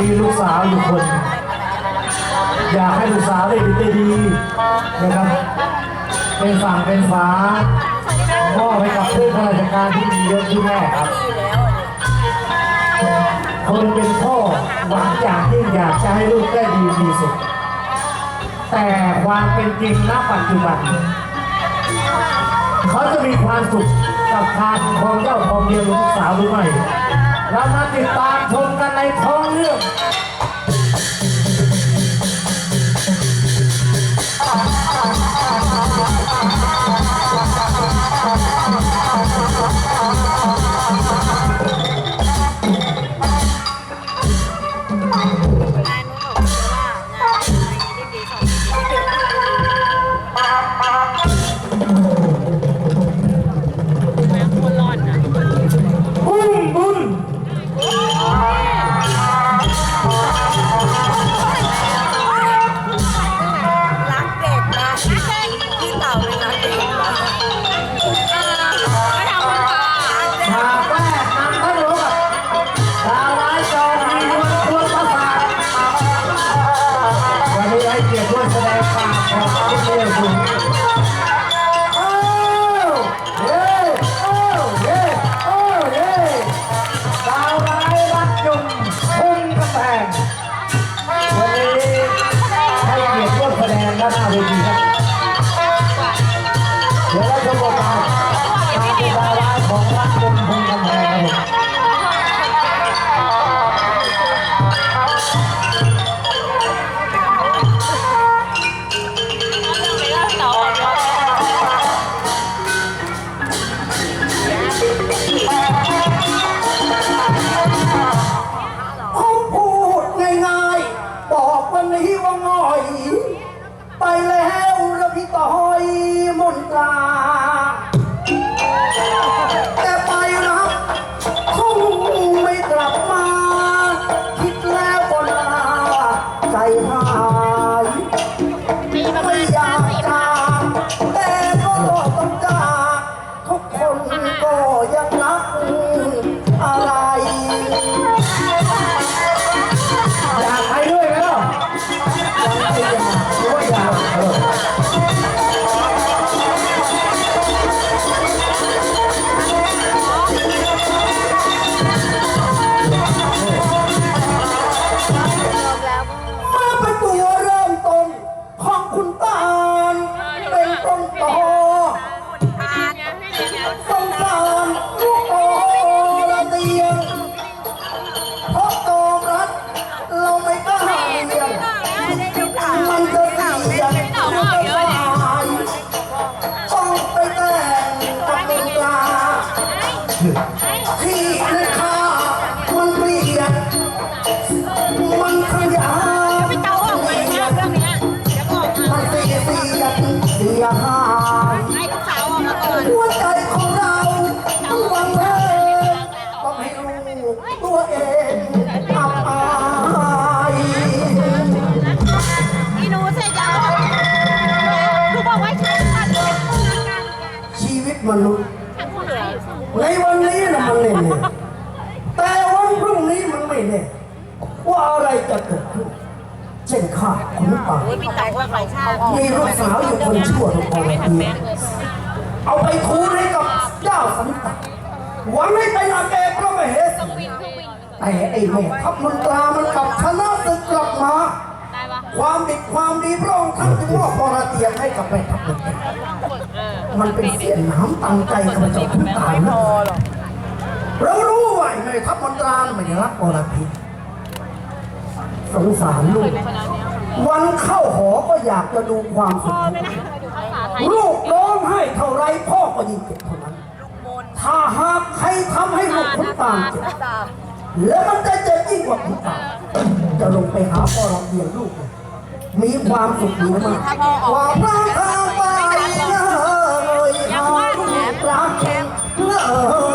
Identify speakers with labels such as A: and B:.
A: มีลูกสาวอยู่คน อยากให้ลูกสาวได้ดีได้ดีนะครับ เป็นฝั่งเป็นฝามอบให้กับเพื่อนข้าราชการที่มียศที่แม่ครับ คนเป็นพ่อหวังอย่างยิ่งอยากจะให้ลูกได้ดีที่สุด แต่ความเป็นจริงณปัจจุบันเขาจะมีความสุขกับการครองเจ้าครองเมียลูกสาวหรือไม่ เรามาติดตามชมกันในท้องเรื่อง
B: เกี
A: ยรติร่วมแสดงความขอบคุณเรื่องคุณโอ้เย้โอ้เย้โอ้เย้ดาวร้ายรักยุงพุ่งกระแพงวันนี้ให้เกียรติร่วมแสดงด้านหน้าเวทีครับเดี๋ยวเราจะบอกมากาี
C: ว่าง่อย ไปแล้วระพี่ต่อยมนตรา ที่ในข้ามันเปลี่ยนมันขยายพี่
B: เต๋าออกมาเรื่องนี้เดี๋ยวออกมา
C: มันเสียเสียเสียหาย
B: ให้ลูกสาวออกมาก่อน
C: หัวใจของเราต้องวางเพลต้องให้รู้ตัวเองอับอาย
B: อีหนูเสียยาวลูกบอกไว้ใช้
C: ชีวิตมนุษย์ ในวันนี้นะมันแน่ๆแต่วันพรุ่งนี้มันไม่แน่ว่าอะไรจะเกิดขึ้น เช่นข้าขุนป่า
B: มีแต่ว่าใครชาติ
C: มีลูกสาวอยู่คนชั่วทุกคนเดียวเอาไปทูลให้กับเจ้าสันตะหวังให้เป็นอาเกพระมเหสีแต่ไอ้แม่ทัพมนตรามันกลับชนะศึกกลับมา
B: ได้ปะ
C: ความดีความดีพระองค์ท่านจึงมอบพรเตียงให้กับแม่ทัพมนตรา มันเป็นเสียงน้ำตังใจข้าพเจ้าทุกตายนะเรารู้ว่าไอ้แม่ทัพมนตราไม่ได้รักบรพิษสงสารลูก วันเข้าหอก็อยากจะดูความสุขของลูกลูกร้องไห้เท่าไรพ่อก็ยิ่งเจ็บเท่านั้น ถ้าหากใครทำให้ลูกคุณตาเจ็บแล้วมันจะเจ็บยิ่งกว่าคุณตาจะลงไปหาพ่อเราเลี้ยงลูกเลยมีความสุขดีมากว่าพระทาง เ